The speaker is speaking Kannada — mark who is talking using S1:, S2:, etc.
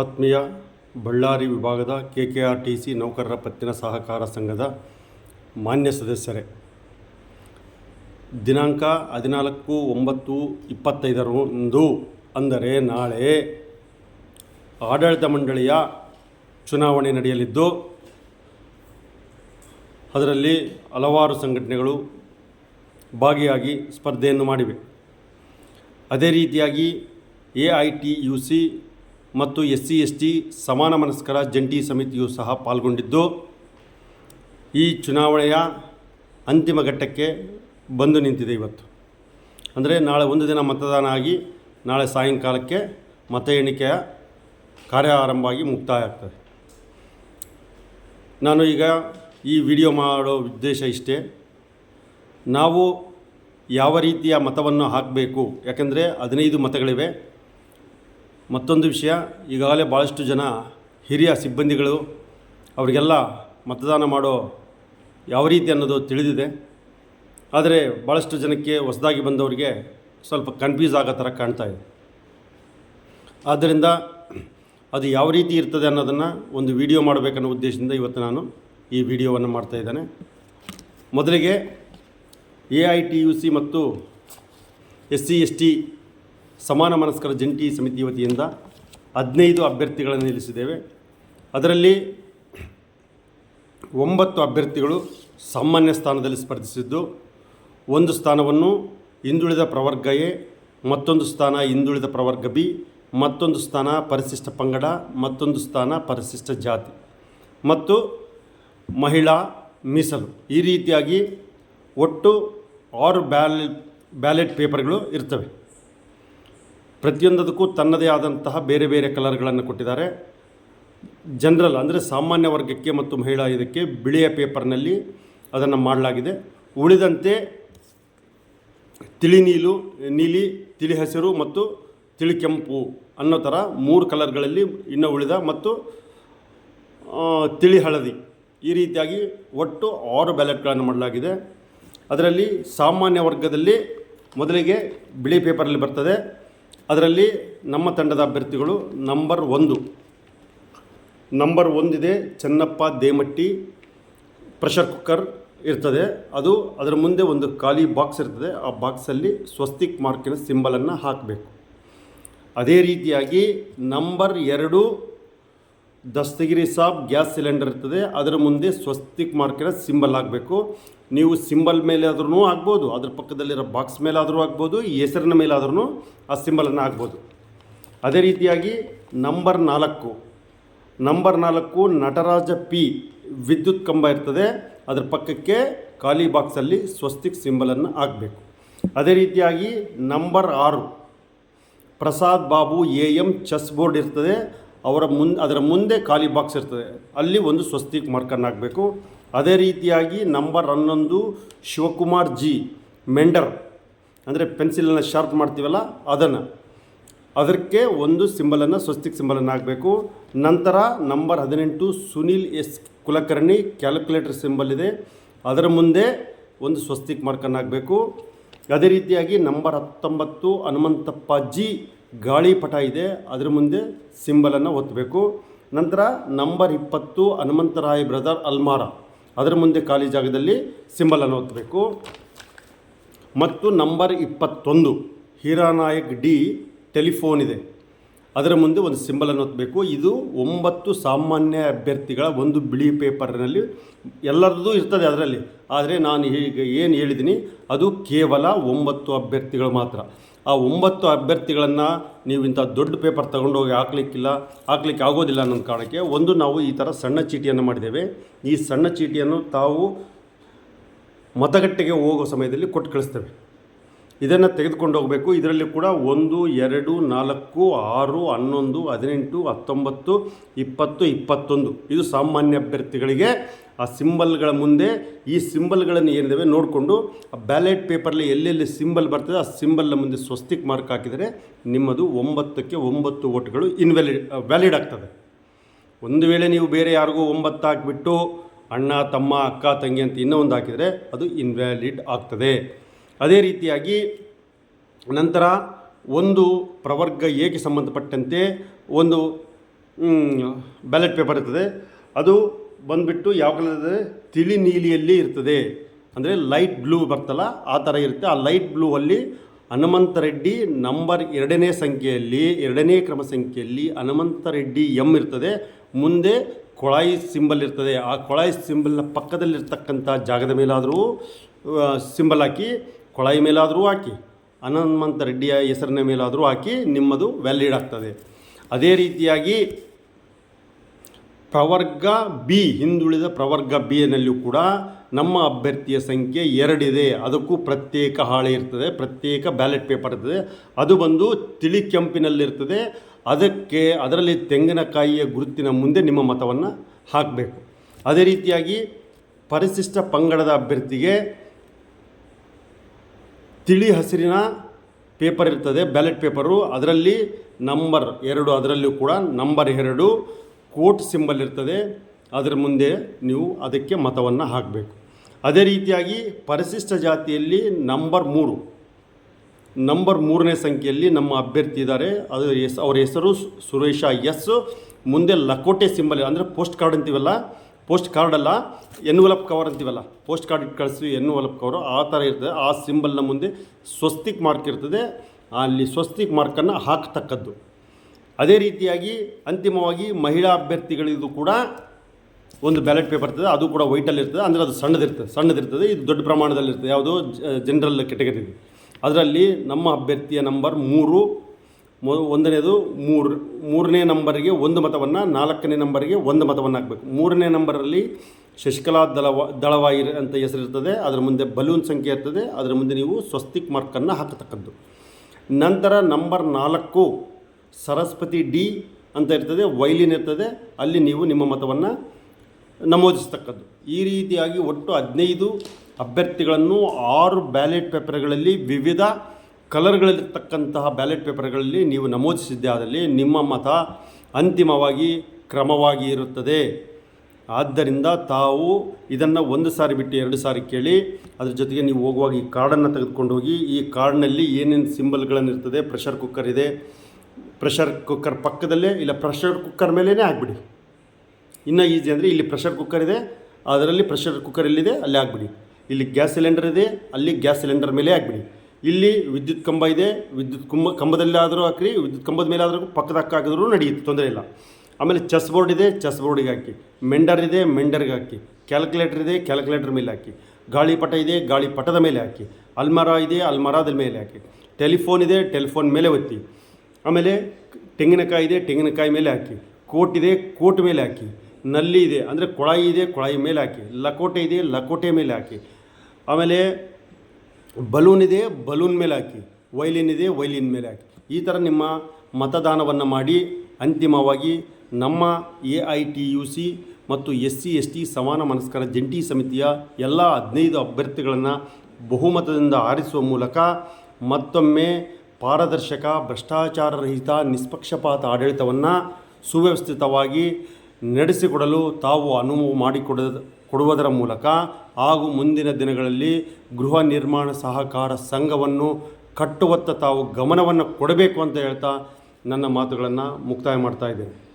S1: ಆತ್ಮೀಯ ಬಳ್ಳಾರಿ ವಿಭಾಗದ K K R T C ನೌಕರರ ಪತ್ತಿನ ಸಹಕಾರ ಸಂಘದ ಮಾನ್ಯ ಸದಸ್ಯರೇ. ದಿನಾಂಕ ಹದಿನಾಲ್ಕು ಒಂಬತ್ತು ಇಪ್ಪತ್ತೈದರಂದು ಅಂದರೆ ನಾಳೆ ಆಡಳಿತ ಮಂಡಳಿಯ ಚುನಾವಣೆ ನಡೆಯಲಿದ್ದು, ಅದರಲ್ಲಿ ಹಲವಾರು ಸಂಘಟನೆಗಳು ಭಾಗಿಯಾಗಿ ಸ್ಪರ್ಧೆಯನ್ನು ಮಾಡಿವೆ. ಅದೇ ರೀತಿಯಾಗಿ A I T U C ಮತ್ತು ಎಸ್ ಸಿ ಎಸ್ ಟಿ ಸಮಾನ ಮನಸ್ಕರ ಜಂಟಿ ಸಮಿತಿಯು ಸಹ ಪಾಲ್ಗೊಂಡಿದ್ದು, ಈ ಚುನಾವಣೆಯ ಅಂತಿಮ ಘಟ್ಟಕ್ಕೆ ಬಂದು ನಿಂತಿದೆ ಇವತ್ತು. ಅಂದರೆ ನಾಳೆ ಒಂದು ದಿನ ಮತದಾನ ಆಗಿ, ನಾಳೆ ಸಾಯಂಕಾಲಕ್ಕೆ ಮತ ಎಣಿಕೆಯ ಕಾರ್ಯ ಆರಂಭ ಮುಕ್ತಾಯ ಆಗ್ತದೆ ನಾನು ಈಗ ಈ ವಿಡಿಯೋ ಮಾಡೋ ಉದ್ದೇಶ ಇಷ್ಟೇ. ನಾವು ಯಾವ ರೀತಿಯ ಮತವನ್ನು ಹಾಕಬೇಕು, ಯಾಕೆಂದರೆ ಹದಿನೈದು ಮತಗಳಿವೆ. ಮತ್ತೊಂದು ವಿಷಯ, ಈಗಾಗಲೇ ಭಾಳಷ್ಟು ಜನ ಹಿರಿಯ ಸಿಬ್ಬಂದಿಗಳು ಅವರಿಗೆಲ್ಲ ಮತದಾನ ಮಾಡೋ ಯಾವ ರೀತಿ ಅನ್ನೋದು ತಿಳಿದಿದೆ. ಆದರೆ ಭಾಳಷ್ಟು ಜನಕ್ಕೆ ಹೊಸದಾಗಿ ಬಂದವರಿಗೆ ಸ್ವಲ್ಪ ಕನ್ಫ್ಯೂಸ್ ಆಗೋ ಥರ ಕಾಣ್ತಾ ಇದೆ. ಆದ್ದರಿಂದ ಅದು ಯಾವ ರೀತಿ ಇರ್ತದೆ ಅನ್ನೋದನ್ನು ಒಂದು ವಿಡಿಯೋ ಮಾಡಬೇಕನ್ನೋ ಉದ್ದೇಶದಿಂದ ಇವತ್ತು ನಾನು ಈ ವಿಡಿಯೋವನ್ನು ಮಾಡ್ತಾ ಇದ್ದೇನೆ. ಮೊದಲಿಗೆ A I T U C ಮತ್ತು ಎಸ್ ಸಿ ಎಸ್ ಟಿ ಸಮಾನ ಮನಸ್ಕರ ಜಂಟಿ ಸಮಿತಿ ವತಿಯಿಂದ ಹದಿನೈದು ಅಭ್ಯರ್ಥಿಗಳನ್ನು ನಿಲ್ಲಿಸಿದ್ದೇವೆ. ಅದರಲ್ಲಿ ಒಂಬತ್ತು ಅಭ್ಯರ್ಥಿಗಳು ಸಾಮಾನ್ಯ ಸ್ಥಾನದಲ್ಲಿ ಸ್ಪರ್ಧಿಸಿದ್ದು, ಒಂದು ಸ್ಥಾನವನ್ನು ಹಿಂದುಳಿದ ಪ್ರವರ್ಗ ಎ, ಮತ್ತೊಂದು ಸ್ಥಾನ ಹಿಂದುಳಿದ ಪ್ರವರ್ಗ ಬಿ, ಮತ್ತೊಂದು ಸ್ಥಾನ ಪರಿಶಿಷ್ಟ ಪಂಗಡ, ಮತ್ತೊಂದು ಸ್ಥಾನ ಪರಿಶಿಷ್ಟ ಜಾತಿ ಮತ್ತು ಮಹಿಳಾ ಮೀಸಲು. ಈ ರೀತಿಯಾಗಿ ಒಟ್ಟು ಆರು ಬ್ಯಾಲೆ ಬ್ಯಾಲೆಟ್ ಪೇಪರ್ಗಳು ಇರ್ತವೆ. ಪ್ರತಿಯೊಂದಕ್ಕೂ ತನ್ನದೇ ಆದಂತಹ ಬೇರೆ ಬೇರೆ ಕಲರ್ಗಳನ್ನು ಕೊಟ್ಟಿದ್ದಾರೆ. ಜನರಲ್ ಅಂದರೆ ಸಾಮಾನ್ಯ ವರ್ಗಕ್ಕೆ ಮತ್ತು ಮಹಿಳಾ ಇದಕ್ಕೆ ಬಿಳಿಯ ಪೇಪರ್ನಲ್ಲಿ ಅದನ್ನು ಮಾಡಲಾಗಿದೆ. ಉಳಿದಂತೆ ತಿಳಿ ನೀಲು, ನೀಲಿ, ತಿಳಿ ಹಸಿರು ಮತ್ತು ತಿಳಿ ಕೆಂಪು ಅನ್ನೋ ಥರ ಮೂರು ಕಲರ್ಗಳಲ್ಲಿ ಇನ್ನೂ ಉಳಿದ ಮತ್ತು ತಿಳಿ ಹಳದಿ ಈ ರೀತಿಯಾಗಿ ಒಟ್ಟು ಆರು ಬ್ಯಾಲೆಟ್ಗಳನ್ನು ಮಾಡಲಾಗಿದೆ. ಅದರಲ್ಲಿ ಸಾಮಾನ್ಯ ವರ್ಗದಲ್ಲಿ ಮೊದಲಿಗೆ ಬಿಳಿ ಪೇಪರಲ್ಲಿ ಬರ್ತದೆ. ಅದರಲ್ಲಿ ನಮ್ಮ ತಂಡದ ಅಭ್ಯರ್ಥಿಗಳು ನಂಬರ್ ಒಂದು. ನಂಬರ್ ಒಂದಿದೆ ಚೆನ್ನಪ್ಪ ದೇಮಟ್ಟಿ ಪ್ರೆಷರ್ ಕುಕ್ಕರ್ ಇರ್ತದೆ. ಅದು ಅದರ ಮುಂದೆ ಒಂದು ಖಾಲಿ ಬಾಕ್ಸ್ ಇರ್ತದೆ. ಆ ಬಾಕ್ಸಲ್ಲಿ ಸ್ವಸ್ತಿಕ್ ಮಾರ್ಕಿನ ಸಿಂಬಲನ್ನು ಹಾಕಬೇಕು. ಅದೇ ರೀತಿಯಾಗಿ ನಂಬರ್ ಎರಡು ದಸ್ತಗಿರಿ ಸಾಬ್ ಗ್ಯಾಸ್ ಸಿಲಿಂಡರ್ ಇರ್ತದೆ. ಅದರ ಮುಂದೆ ಸ್ವಸ್ತಿಕ್ ಮಾರ್ಕಿನ ಸಿಂಬಲ್ ಆಗಬೇಕು ನೀವು ಸಿಂಬಲ್ ಮೇಲೆ ಆದ್ರೂ ಆಗ್ಬೋದು ಅದ್ರ ಪಕ್ಕದಲ್ಲಿರೋ ಬಾಕ್ಸ್ ಮೇಲೆ ಆದರೂ ಆಗ್ಬೋದು ಹೆಸರಿನ ಆದ್ರೂ ಆ ಸಿಂಬಲನ್ನು ಆಗ್ಬೋದು ಅದೇ ರೀತಿಯಾಗಿ ನಂಬರ್ ನಾಲ್ಕು. ನಂಬರ್ ನಾಲ್ಕು ನಟರಾಜ ಪಿ ವಿದ್ಯುತ್ ಕಂಬ ಇರ್ತದೆ. ಅದರ ಪಕ್ಕಕ್ಕೆ ಖಾಲಿ ಬಾಕ್ಸಲ್ಲಿ ಸ್ವಸ್ತಿಕ್ ಸಿಂಬಲನ್ನು ಆಗಬೇಕು ಅದೇ ರೀತಿಯಾಗಿ ನಂಬರ್ ಆರು. Prasad Babu A M chess board ಇರ್ತದೆ. ಅವರ ಮುಂದೆ, ಅದರ ಮುಂದೆ ಖಾಲಿ ಬಾಕ್ಸ್ ಇರ್ತದೆ. ಅಲ್ಲಿ ಒಂದು ಸ್ವಸ್ತಿಕ್ ಮಾರ್ಕನ್ನು ಹಾಕಬೇಕು. ಅದೇ ರೀತಿಯಾಗಿ ನಂಬರ್ ಹನ್ನೊಂದು ಶಿವಕುಮಾರ್ ಜಿ, ಮೆಂಡರ್, ಅಂದರೆ ಪೆನ್ಸಿಲನ್ನು ಶಾರ್ಪ್ ಮಾಡ್ತೀವಲ್ಲ, ಅದನ್ನು. ಅದಕ್ಕೆ ಒಂದು ಸಿಂಬಲನ್ನು ಸ್ವಸ್ತಿಕ್ ಸಿಂಬಲನ್ನು ಹಾಕಬೇಕು. ನಂತರ ನಂಬರ್ ಹದಿನೆಂಟು Sunil S Kulkarni, calculator symbol ಇದೆ. ಅದರ ಮುಂದೆ ಒಂದು ಸ್ವಸ್ತಿಕ್ ಮಾರ್ಕನ್ನು ಹಾಕಬೇಕು. ಅದೇ ರೀತಿಯಾಗಿ ನಂಬರ್ ಹತ್ತೊಂಬತ್ತು ಹನುಮಂತಪ್ಪ ಜಿ ಗಾಳಿಪಟ ಇದೆ, ಅದರ ಮುಂದೆ ಸಿಂಬಲನ್ನು ಒತ್ತಬೇಕು ನಂತರ ನಂಬರ್ ಇಪ್ಪತ್ತು, ಹನುಮಂತರಾಯ್ ಬ್ರದರ್ ಅಲ್ಮಾರ. ಅದರ ಮುಂದೆ ಖಾಲಿ ಜಾಗದಲ್ಲಿ ಸಿಂಬಲನ್ನು ಒತ್ತಬೇಕು ಮತ್ತು ನಂಬರ್ ಇಪ್ಪತ್ತೊಂದು, ಹೀರಾನಾಯಕ್ ಡಿ ಟೆಲಿಫೋನ್ ಇದೆ. ಅದರ ಮುಂದೆ ಒಂದು ಸಿಂಬಲನ್ನು ಒತ್ತಬೇಕು ಇದು ಒಂಬತ್ತು ಸಾಮಾನ್ಯ ಅಭ್ಯರ್ಥಿಗಳ ಒಂದು ಬಿಳಿ ಪೇಪರ್ನಲ್ಲಿ ಎಲ್ಲರದ್ದು ಇರ್ತದೆ ಅದರಲ್ಲಿ. ಆದರೆ ನಾನು ಈಗ ಏನು ಹೇಳಿದ್ದೀನಿ ಅದು ಕೇವಲ ಒಂಬತ್ತು ಅಭ್ಯರ್ಥಿಗಳು ಮಾತ್ರ. ಆ ಒಂಬತ್ತು ಅಭ್ಯರ್ಥಿಗಳನ್ನು ನೀವು ಇಂಥ ದೊಡ್ಡ ಪೇಪರ್ ತಗೊಂಡೋಗಿ ಹಾಕ್ಲಿಕ್ಕಿಲ್ಲ, ಹಾಕ್ಲಿಕ್ಕೆ ಆಗೋದಿಲ್ಲ ಅನ್ನೋ ಕಾರಣಕ್ಕೆ ಒಂದು ನಾವು ಈ ಥರ ಸಣ್ಣ ಚೀಟಿಯನ್ನು ಮಾಡಿದ್ದೇವೆ. ಈ ಸಣ್ಣ ಚೀಟಿಯನ್ನು ತಾವು ಮತಗಟ್ಟೆಗೆ ಹೋಗೋ ಸಮಯದಲ್ಲಿ ಕೊಟ್ಟು ಕಳಿಸ್ತೇವೆ. ಇದನ್ನು ತೆಗೆದುಕೊಂಡು ಹೋಗಬೇಕು. ಇದರಲ್ಲಿ ಕೂಡ ಒಂದು, ಎರಡು, ನಾಲ್ಕು, ಆರು, ಹನ್ನೊಂದು, ಹದಿನೆಂಟು, ಹತ್ತೊಂಬತ್ತು, ಇಪ್ಪತ್ತು, ಇಪ್ಪತ್ತೊಂದು. ಇದು ಸಾಮಾನ್ಯ ಅಭ್ಯರ್ಥಿಗಳಿಗೆ ಆ ಸಿಂಬಲ್ಗಳ ಮುಂದೆ ಈ ಸಿಂಬಲ್ಗಳನ್ನು ಏನಿದ್ದಾವೆ ನೋಡಿಕೊಂಡು ಆ ಬ್ಯಾಲೆಟ್ ಪೇಪರಲ್ಲಿ ಎಲ್ಲೆಲ್ಲಿ ಸಿಂಬಲ್ ಬರ್ತದೆ ಆ ಸಿಂಬಲ್ನ ಮುಂದೆ ಸ್ವಸ್ತಿಕ್ ಮಾರ್ಕ್ ಹಾಕಿದರೆ ನಿಮ್ಮದು ಒಂಬತ್ತಕ್ಕೆ ಒಂಬತ್ತು ಓಟ್ಗಳು ಇನ್ವ್ಯಾಲಿಡ್ ವ್ಯಾಲಿಡ್ ಆಗ್ತದೆ. ಒಂದು ವೇಳೆ ನೀವು ಬೇರೆ ಯಾರಿಗೂ ಒಂಬತ್ತು ಹಾಕಿಬಿಟ್ಟು ಅಣ್ಣ, ತಮ್ಮ, ಅಕ್ಕ, ತಂಗಿ ಅಂತ ಇನ್ನೂ ಒಂದು ಹಾಕಿದರೆ ಅದು ಇನ್ವ್ಯಾಲಿಡ್ ಆಗ್ತದೆ. ಅದೇ ರೀತಿಯಾಗಿ ನಂತರ ಒಂದು ಪ್ರವರ್ಗ ಏಕೆ ಸಂಬಂಧಪಟ್ಟಂತೆ ಒಂದು ಬ್ಯಾಲೆಟ್ ಪೇಪರ್ ಇರ್ತದೆ. ಅದು ಬಂದುಬಿಟ್ಟು ಯಾವ ಕಲರ್ ತಿಳಿ ನೀಲಿಯಲ್ಲಿ ಇರ್ತದೆ. ಅಂದರೆ ಲೈಟ್ ಬ್ಲೂ ಬರ್ತಲ್ಲ, ಆ ಥರ ಇರುತ್ತೆ. ಆ ಲೈಟ್ ಬ್ಲೂ ಅಲ್ಲಿ ಹನುಮಂತ ರೆಡ್ಡಿ ನಂಬರ್ ಎರಡನೇ ಸಂಖ್ಯೆಯಲ್ಲಿ, ಎರಡನೇ ಕ್ರಮ ಸಂಖ್ಯೆಯಲ್ಲಿ ಹನುಮಂತ ರೆಡ್ಡಿ ಎಂ ಇರ್ತದೆ. ಮುಂದೆ ಕೊಳಾಯಿ ಸಿಂಬಲ್ ಇರ್ತದೆ. ಆ ಕೊಳಾಯಿ ಸಿಂಬಲ್ನ ಪಕ್ಕದಲ್ಲಿರ್ತಕ್ಕಂಥ ಜಾಗದ ಮೇಲಾದರೂ ಸಿಂಬಲ್ ಹಾಕಿ ಕೊಳಾಯಿ ಮೇಲಾದರೂ ಹಾಕಿ ಅನಂತ ರೆಡ್ಡಿಯ ಹೆಸರಿನ ಮೇಲಾದರೂ ಹಾಕಿ ನಿಮ್ಮದು ವ್ಯಾಲಿಡ್ ಆಗ್ತದೆ. ಅದೇ ರೀತಿಯಾಗಿ ಪ್ರವರ್ಗ ಬಿ, ಹಿಂದುಳಿದ ಪ್ರವರ್ಗ ಬಿ ನಲ್ಲಿಯೂ ಕೂಡ ನಮ್ಮ ಅಭ್ಯರ್ಥಿಯ ಸಂಖ್ಯೆ ಎರಡಿದೆ ಅದಕ್ಕೂ ಪ್ರತ್ಯೇಕ ಹಾಳೆ ಇರ್ತದೆ, ಪ್ರತ್ಯೇಕ ಬ್ಯಾಲೆಟ್ ಪೇಪರ್ ಇರ್ತದೆ. ಅದು ಬಂದು ತಿಳಿ ಕೆಂಪಿನಲ್ಲಿರ್ತದೆ. ಅದಕ್ಕೆ, ಅದರಲ್ಲಿ ತೆಂಗಿನಕಾಯಿಯ ಗುರುತಿನ ಮುಂದೆ ನಿಮ್ಮ ಮತವನ್ನು ಹಾಕಬೇಕು. ಅದೇ ರೀತಿಯಾಗಿ ಪರಿಶಿಷ್ಟ ಪಂಗಡದ ಅಭ್ಯರ್ಥಿಗೆ ತಿಳಿ ಹಸಿರಿನ ಪೇಪರ್ ಇರ್ತದೆ ಬ್ಯಾಲೆಟ್ ಪೇಪರು ಅದರಲ್ಲಿ ನಂಬರ್ ಎರಡು, ಅದರಲ್ಲೂ ಕೂಡ ನಂಬರ್ ಎರಡು ಕೋಟ್ ಸಿಂಬಲ್ ಇರ್ತದೆ. ಅದರ ಮುಂದೆ ನೀವು ಅದಕ್ಕೆ ಮತವನ್ನು ಹಾಕಬೇಕು. ಅದೇ ರೀತಿಯಾಗಿ ಪರಿಶಿಷ್ಟ ಜಾತಿಯಲ್ಲಿ ನಂಬರ್ ಮೂರು. ನಂಬರ್ ಮೂರನೇ ಸಂಖ್ಯೆಯಲ್ಲಿ ನಮ್ಮ ಅಭ್ಯರ್ಥಿ ಇದ್ದಾರೆ. ಅದು ಎಸ್ ಅವರ ಹೆಸರು ಸುರೇಶ ಎಸ್. ಮುಂದೆ ಲಕೋಟೆ ಸಿಂಬಲ್ ಅಂದರೆ ಪೋಸ್ಟ್ ಕಾರ್ಡ್ ಅಂತೀವಲ್ಲ ಪೋಸ್ಟ್ ಕಾರ್ಡ್ ಅಲ್ಲ, ಎನ್ವಲಪ್ ಕವರ್ ಅಂತೀವಲ್ಲ, ಪೋಸ್ಟ್ ಕಾರ್ಡ್ ಇಟ್ಟು ಕಳಿಸಿ ಎನ್ವಲಪ್ ಕವರ್ ಆ ಥರ ಇರ್ತದೆ. ಆ ಸಿಂಬಲ್ನ ಮುಂದೆ ಸ್ವಸ್ತಿಕ್ ಮಾರ್ಕ್ ಇರ್ತದೆ. ಅಲ್ಲಿ ಸ್ವಸ್ತಿಕ್ ಮಾರ್ಕನ್ನು ಹಾಕ್ತಕ್ಕದ್ದು. ಅದೇ ರೀತಿಯಾಗಿ ಅಂತಿಮವಾಗಿ ಮಹಿಳಾ ಅಭ್ಯರ್ಥಿಗಳಿದು ಕೂಡ ಒಂದು ಬ್ಯಾಲೆಟ್ ಪೇಪರ್ ಇರ್ತದೆ. ಅದು ಕೂಡ ವೈಟಲ್ಲಿ ಇರ್ತದೆ. ಅಂದರೆ ಅದು ಸಣ್ಣದಿರ್ತದೆ. ಸಣ್ಣದಿರ್ತದೆ. ಇದು ದೊಡ್ಡ ಪ್ರಮಾಣದಲ್ಲಿ ಇರ್ತದೆ. ಯಾವುದು ಜನರಲ್ ಕೆಟಗರಿ ಅದರಲ್ಲಿ ನಮ್ಮ ಅಭ್ಯರ್ಥಿಯ ನಂಬರ್ ಮೂರು ಮೊ- ಒಂದನೇದು ಮೂರು, ಮೂರನೇ ನಂಬರಿಗೆ ಒಂದು ಮತವನ್ನು, ನಾಲ್ಕನೇ ನಂಬರಿಗೆ ಒಂದು ಮತವನ್ನು ಹಾಕಬೇಕು. ಮೂರನೇ ನಂಬರಲ್ಲಿ ಶಶಿಕಲಾ ದಳವ ದಳವಾಯಿ ಅಂತ ಹೆಸರಿರ್ತದೆ ಅದರ ಮುಂದೆ ಬಲೂನ್ ಸಂಖ್ಯೆ ಇರ್ತದೆ. ಅದರ ಮುಂದೆ ನೀವು ಸ್ವಸ್ತಿಕ್ ಮಾರ್ಕನ್ನು ಹಾಕತಕ್ಕದ್ದು ನಂತರ ನಂಬರ್ ನಾಲ್ಕು, ಸರಸ್ವತಿ ಡಿ ಅಂತ ಇರ್ತದೆ. ವೈಲಿನ್ ಇರ್ತದೆ. ಅಲ್ಲಿ ನೀವು ನಿಮ್ಮ ಮತವನ್ನು ನಮೂದಿಸ್ತಕ್ಕದ್ದು. ಈ ರೀತಿಯಾಗಿ ಒಟ್ಟು ಹದಿನೈದು ಅಭ್ಯರ್ಥಿಗಳನ್ನು ಆರು ಬ್ಯಾಲೆಟ್ ಪೇಪರ್ಗಳಲ್ಲಿ ವಿವಿಧ ಕಲರ್ಗಳಲ್ಲಿರ್ತಕ್ಕಂತಹ ಬ್ಯಾಲೆಟ್ ಪೇಪರ್ಗಳಲ್ಲಿ ನೀವು ನಮೂದಿಸಿದ್ದೇ ಆದಲ್ಲಿ ನಿಮ್ಮ ಮತ ಅಂತಿಮವಾಗಿ ಕ್ರಮವಾಗಿ ಇರುತ್ತದೆ. ಆದ್ದರಿಂದ ತಾವು ಇದನ್ನು ಒಂದು ಸಾರಿ ಬಿಟ್ಟು ಎರಡು ಸಾರಿ ಕೇಳಿ, ಅದ್ರ ಜೊತೆಗೆ ನೀವು ಹೋಗುವಾಗ ಈ ಕಾರ್ಡನ್ನು ತೆಗೆದುಕೊಂಡು ಹೋಗಿ ಈ ಕಾರ್ಡ್ನಲ್ಲಿ ಏನೇನು ಸಿಂಬಲ್ಗಳನ್ನು ಇರ್ತದೆ, ಪ್ರೆಷರ್ ಕುಕ್ಕರ್ ಇದೆ, ಪ್ರೆಷರ್ ಕುಕ್ಕರ್ ಪಕ್ಕದಲ್ಲೇ ಇಲ್ಲ ಪ್ರೆಷರ್ ಕುಕ್ಕರ್ ಮೇಲೇ ಆಗಿಬಿಡಿ. ಇನ್ನು ಈಸಿ ಅಂದರೆ ಇಲ್ಲಿ ಪ್ರೆಷರ್ ಕುಕ್ಕರ್ ಇದೆ, ಅದರಲ್ಲಿ ಪ್ರೆಷರ್ ಕುಕ್ಕರ್ ಎಲ್ಲಿದೆ, ಅಲ್ಲಿ ಹಾಕ್ಬಿಡಿ ಇಲ್ಲಿ ಗ್ಯಾಸ್ ಸಿಲಿಂಡರ್ ಇದೆ, ಅಲ್ಲಿ ಗ್ಯಾಸ್ ಸಿಲಿಂಡರ್ ಮೇಲೆ ಹಾಕ್ಬಿಡಿ ಇಲ್ಲಿ ವಿದ್ಯುತ್ ಕಂಬ ಇದೆ, ವಿದ್ಯುತ್ ಕುಂಬ, ಕಂಬದಲ್ಲಾದರೂ ಹಾಕ್ರಿ, ವಿದ್ಯುತ್ ಕಂಬದ ಮೇಲೆ ಆದರೂ ಪಕ್ಕದ ಹಕ್ಕ ಹಾಕಿದ್ರೂ ನಡೆಯುತ್ತೆ, ತೊಂದರೆ ಇಲ್ಲ. ಆಮೇಲೆ ಚೆಸ್ ಬೋರ್ಡ್ ಇದೆ ಚೆಸ್ ಬೋರ್ಡಿಗೆ ಹಾಕಿ. ಮೆಂಡರ್ ಇದೆ ಮೆಂಡರ್ಗೆ ಹಾಕಿ. ಕ್ಯಾಲ್ಕುಲೇಟರ್ ಇದೆ ಕ್ಯಾಲ್ಕುಲೇಟರ್ ಮೇಲೆ ಹಾಕಿ. ಗಾಳಿಪಟ ಇದೆ, ಗಾಳಿಪಟದ ಮೇಲೆ ಹಾಕಿ. ಅಲ್ಮರ ಇದೆ, ಅಲ್ಮಾರಾದ ಮೇಲೆ ಹಾಕಿ. ಟೆಲಿಫೋನ್ ಇದೆ ಟೆಲಿಫೋನ್ ಮೇಲೆ ಒತ್ತಿ. ಆಮೇಲೆ ತೆಂಗಿನಕಾಯಿ ಇದೆ, ತೆಂಗಿನಕಾಯಿ ಮೇಲೆ ಹಾಕಿ. ಕೋಟ್ ಇದೆ, ಕೋಟ್ ಮೇಲೆ ಹಾಕಿ. ನಲ್ಲಿ ಇದೆ, ಅಂದರೆ ಕೊಳಾಯಿ ಇದೆ, ಕೊಳಾಯಿ ಮೇಲೆ ಹಾಕಿ. ಲಕೋಟೆ ಇದೆ, ಲಕೋಟೆ ಮೇಲೆ ಹಾಕಿ. ಆಮೇಲೆ ಬಲೂನ್ ಇದೆ ಬಲೂನ್ ಮೇಲೆ ಹಾಕಿ. ವೈಲಿನ್ ಇದೆ ವೈಲಿನ್ ಮೇಲೆ ಹಾಕಿ. ಈ ಥರ ನಿಮ್ಮ ಮತದಾನವನ್ನು ಮಾಡಿ ಅಂತಿಮವಾಗಿ ನಮ್ಮ A I T U C ಮತ್ತು ಎಸ್ ಸಿ, ಎಸ್ ಟಿ ಸಮಾನ ಮನಸ್ಕರ ಜಂಟಿ ಸಮಿತಿಯ ಎಲ್ಲ ಹದಿನೈದು ಅಭ್ಯರ್ಥಿಗಳನ್ನು ಬಹುಮತದಿಂದ ಆರಿಸುವ ಮೂಲಕ ಮತ್ತೊಮ್ಮೆ ಪಾರದರ್ಶಕ ಭ್ರಷ್ಟಾಚಾರರಹಿತ ನಿಷ್ಪಕ್ಷಪಾತ ಆಡಳಿತವನ್ನು ಸುವ್ಯವಸ್ಥಿತವಾಗಿ ನಡೆಸಿಕೊಡಲು ತಾವು ಅನುವು ಮಾಡಿಕೊಡ ಕೊಡುವುದರ ಮೂಲಕ ಹಾಗೂ ಮುಂದಿನ ದಿನಗಳಲ್ಲಿ ಗೃಹ ನಿರ್ಮಾಣ ಸಹಕಾರ ಸಂಘವನ್ನು ಕಟ್ಟುವತ್ತ ತಾವು ಗಮನವನ್ನು ಕೊಡಬೇಕು ಅಂತ ಹೇಳ್ತಾ ನನ್ನ ಮಾತುಗಳನ್ನು ಮುಕ್ತಾಯ ಮಾಡ್ತಾ ಇದ್ದೇನೆ.